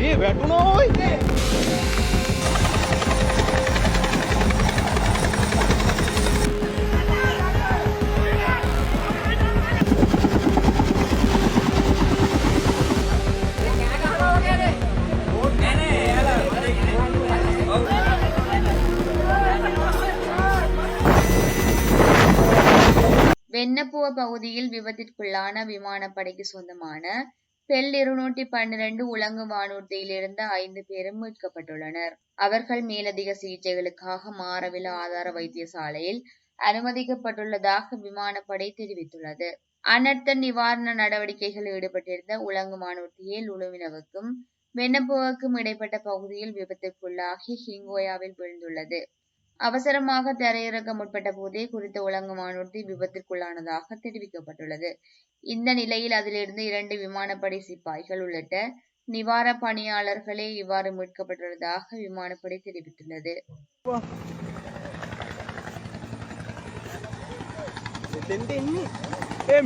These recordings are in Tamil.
એ બેઠું ન હોય வெண்ணப்புவ பகுதியில் விபத்திற்குள்ளான விமானப்படைக்கு சொந்தமான செல் இருநூற்றி பன்னிரண்டு உலங்கு வானூர்தியிலிருந்து ஐந்து பேரும் மீட்கப்பட்டுள்ளனர். அவர்கள் மேலதிக சிகிச்சைகளுக்காக மாரவில ஆதார வைத்தியசாலையில் அனுமதிக்கப்பட்டுள்ளதாக விமானப்படை தெரிவித்துள்ளது. அனர்த்த நிவாரண நடவடிக்கைகளில் ஈடுபட்டிருந்த உலங்கு வானூர்தியை லுலுவினவுக்கும் வெண்ணப்புவுக்கும் இடைப்பட்ட பகுதியில் விபத்துக்குள்ளாகி ஹிங்கோயாவில் விழுந்துள்ளது. அவசரமாக தரையிறக்க முற்பட்ட போதே குறித்த உலங்கு வானூர்தி விபத்திற்குள்ளானதாக தெரிவிக்கப்பட்டுள்ளது. இந்த நிலையில் அதிலிருந்து இரண்டு விமானப்படை சிப்பாய்கள் உள்ளிட்ட நிவார பணியாளர்களே இவ்வாறு மீட்கப்பட்டுள்ளதாக விமானப்படை தெரிவித்துள்ளது. ஏ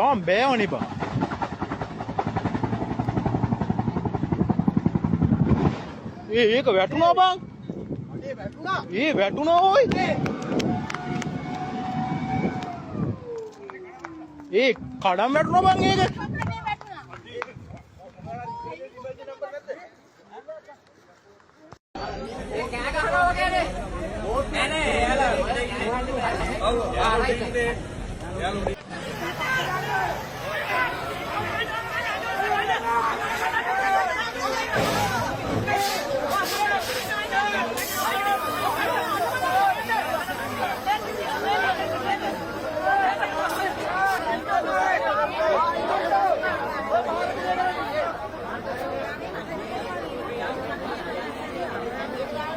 on bene o non bene? ඒක වැටුණා බං ඒ වැටුණා ඔයි ඒ කඩම් වැටුණා බං ඒක Yeah,